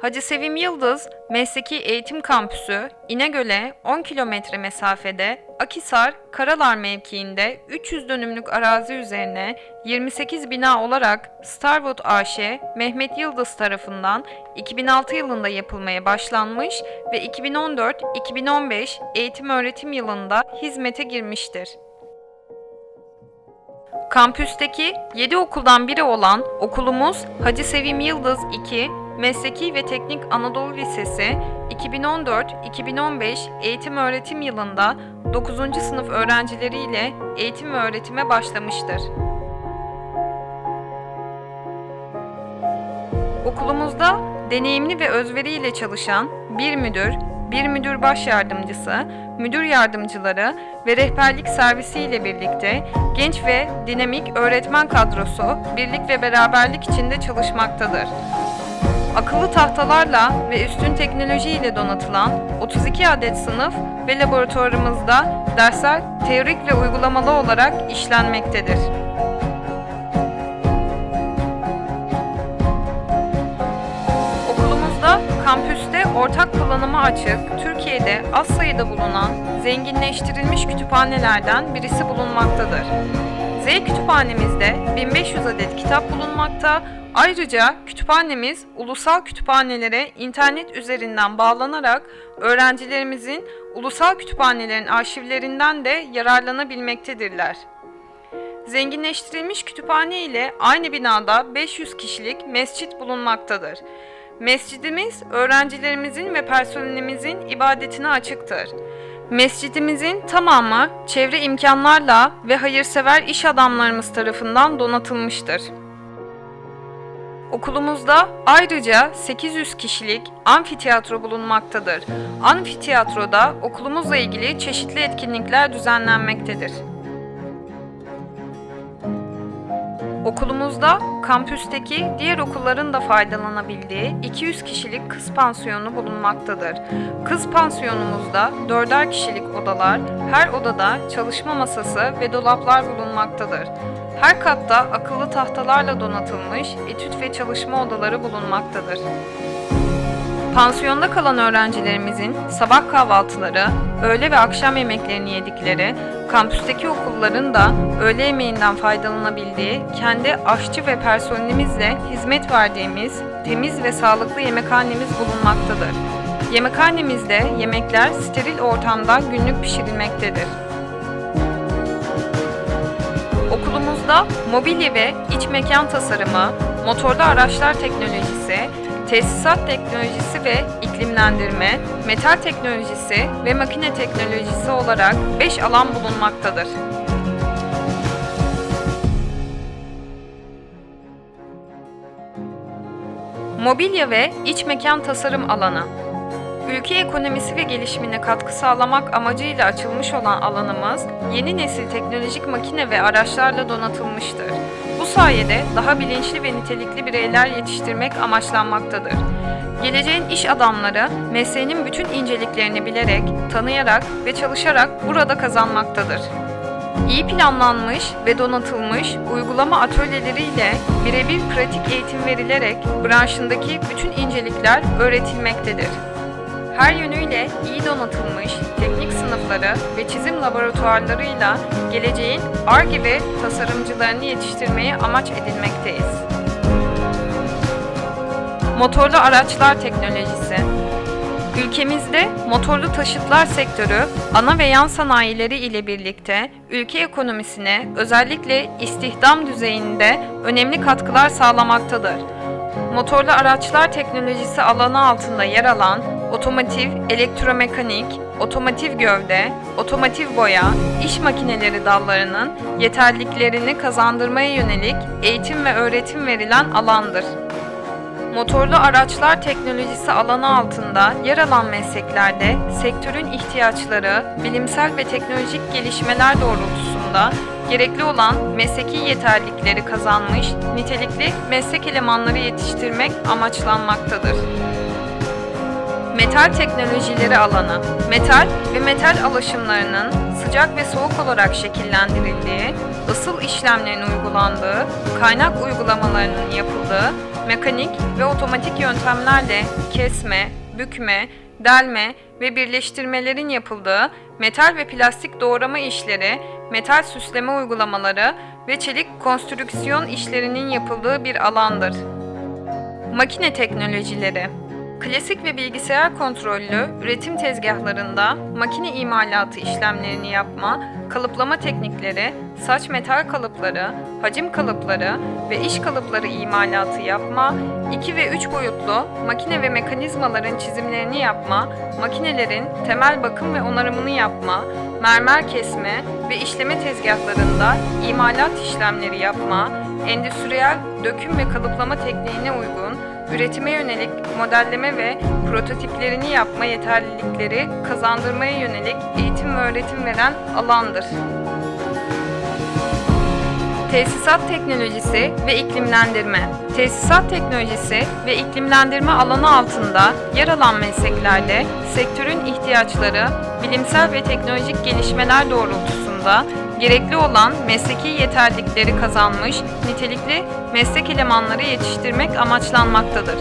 Hacı Sevim Yıldız Mesleki Eğitim Kampüsü İnegöl'e 10 kilometre mesafede Akisar Karalar mevkiinde 300 dönümlük arazi üzerine 28 bina olarak Starwood AŞ Mehmet Yıldız tarafından 2006 yılında yapılmaya başlanmış ve 2014-2015 eğitim öğretim yılında hizmete girmiştir. Kampüsteki 7 okuldan biri olan okulumuz Hacı Sevim Yıldız 2 Mesleki ve Teknik Anadolu Lisesi 2014-2015 eğitim öğretim yılında 9. sınıf öğrencileriyle eğitim ve öğretime başlamıştır. Okulumuzda deneyimli ve özveriyle çalışan bir müdür, bir müdür baş yardımcısı, müdür yardımcıları ve rehberlik servisi ile birlikte genç ve dinamik öğretmen kadrosu birlik ve beraberlik içinde çalışmaktadır. Akıllı tahtalarla ve üstün teknoloji ile donatılan 32 adet sınıf ve laboratuvarımızda dersler teorik ve uygulamalı olarak işlenmektedir. Okulumuzda kampüste ortak kullanıma açık, Türkiye'de az sayıda bulunan zenginleştirilmiş kütüphanelerden birisi bulunmaktadır. Z kütüphanemizde 1500 adet kitap bulunmakta. Ayrıca kütüphanemiz ulusal kütüphanelere internet üzerinden bağlanarak öğrencilerimizin ulusal kütüphanelerin arşivlerinden de yararlanabilmektedirler. Zenginleştirilmiş kütüphane ile aynı binada 500 kişilik mescit bulunmaktadır. Mescidimiz öğrencilerimizin ve personelimizin ibadetine açıktır. Mescidimizin tamamı çevre imkanlarla ve hayırsever iş adamlarımız tarafından donatılmıştır. Okulumuzda ayrıca 800 kişilik amfiteyatro bulunmaktadır. Amfiteyatroda okulumuzla ilgili çeşitli etkinlikler düzenlenmektedir. Okulumuzda kampüsteki diğer okulların da faydalanabildiği 200 kişilik kız pansiyonu bulunmaktadır. Kız pansiyonumuzda 4'er kişilik odalar, her odada çalışma masası ve dolaplar bulunmaktadır. Her katta akıllı tahtalarla donatılmış etüt ve çalışma odaları bulunmaktadır. Pansiyonda kalan öğrencilerimizin sabah kahvaltıları, öğle ve akşam yemeklerini yedikleri, kampüsteki okulların da öğle yemeğinden faydalanabildiği, kendi aşçı ve personelimizle hizmet verdiğimiz temiz ve sağlıklı yemekhanemiz bulunmaktadır. Yemekhanemizde yemekler steril ortamda günlük pişirilmektedir. Okulumuzda mobilya ve iç mekan tasarımı, motorlu araçlar teknolojisi, tesisat teknolojisi ve iklimlendirme, metal teknolojisi ve makine teknolojisi olarak 5 alan bulunmaktadır. Mobilya ve iç mekan tasarım alanı Ülke ekonomisi ve gelişimine katkı sağlamak amacıyla açılmış olan alanımız yeni nesil teknolojik makine ve araçlarla donatılmıştır. Sayede daha bilinçli ve nitelikli bireyler yetiştirmek amaçlanmaktadır. Geleceğin iş adamları mesleğinin bütün inceliklerini bilerek, tanıyarak ve çalışarak burada kazanmaktadır. İyi planlanmış ve donatılmış uygulama atölyeleriyle birebir pratik eğitim verilerek branşındaki bütün incelikler öğretilmektedir. Her yönüyle iyi donatılmış teknik sınıfları ve çizim laboratuvarlarıyla geleceğin ARGE ve tasarımcılarını yetiştirmeyi amaç edinmekteyiz. Motorlu araçlar teknolojisi Ülkemizde motorlu taşıtlar sektörü ana ve yan sanayileri ile birlikte ülke ekonomisine özellikle istihdam düzeyinde önemli katkılar sağlamaktadır. Motorlu araçlar teknolojisi alanı altında yer alan otomotiv, elektromekanik, otomotiv gövde, otomotiv boya, iş makineleri dallarının yeterliliklerini kazandırmaya yönelik eğitim ve öğretim verilen alandır. Motorlu araçlar teknolojisi alanı altında yer alan mesleklerde sektörün ihtiyaçları, bilimsel ve teknolojik gelişmeler doğrultusunda gerekli olan mesleki yeterlilikleri kazanmış nitelikli meslek elemanları yetiştirmek amaçlanmaktadır. Metal teknolojileri alanı, metal ve metal alaşımlarının sıcak ve soğuk olarak şekillendirildiği, ısıl işlemlerin uygulandığı, kaynak uygulamalarının yapıldığı, mekanik ve otomatik yöntemlerle kesme, bükme, delme ve birleştirmelerin yapıldığı metal ve plastik doğrama işleri, metal süsleme uygulamaları ve çelik konstrüksiyon işlerinin yapıldığı bir alandır. Makine teknolojileri Klasik ve bilgisayar kontrollü üretim tezgahlarında makine imalatı işlemlerini yapma, kalıplama teknikleri, saç metal kalıpları, hacim kalıpları ve iş kalıpları imalatı yapma, 2 ve 3 boyutlu makine ve mekanizmaların çizimlerini yapma, makinelerin temel bakım ve onarımını yapma, mermer kesme ve işleme tezgahlarında imalat işlemleri yapma, endüstriyel döküm ve kalıplama tekniğine uygun üretime yönelik modelleme ve prototiplerini yapma yeterlilikleri kazandırmaya yönelik eğitim ve öğretim veren alandır. Tesisat teknolojisi ve iklimlendirme. Tesisat teknolojisi ve iklimlendirme alanı altında yer alan mesleklerde sektörün ihtiyaçları, bilimsel ve teknolojik gelişmeler doğrultusunda gerekli olan mesleki yeterlilikleri kazanmış nitelikli meslek elemanları yetiştirmek amaçlanmaktadır.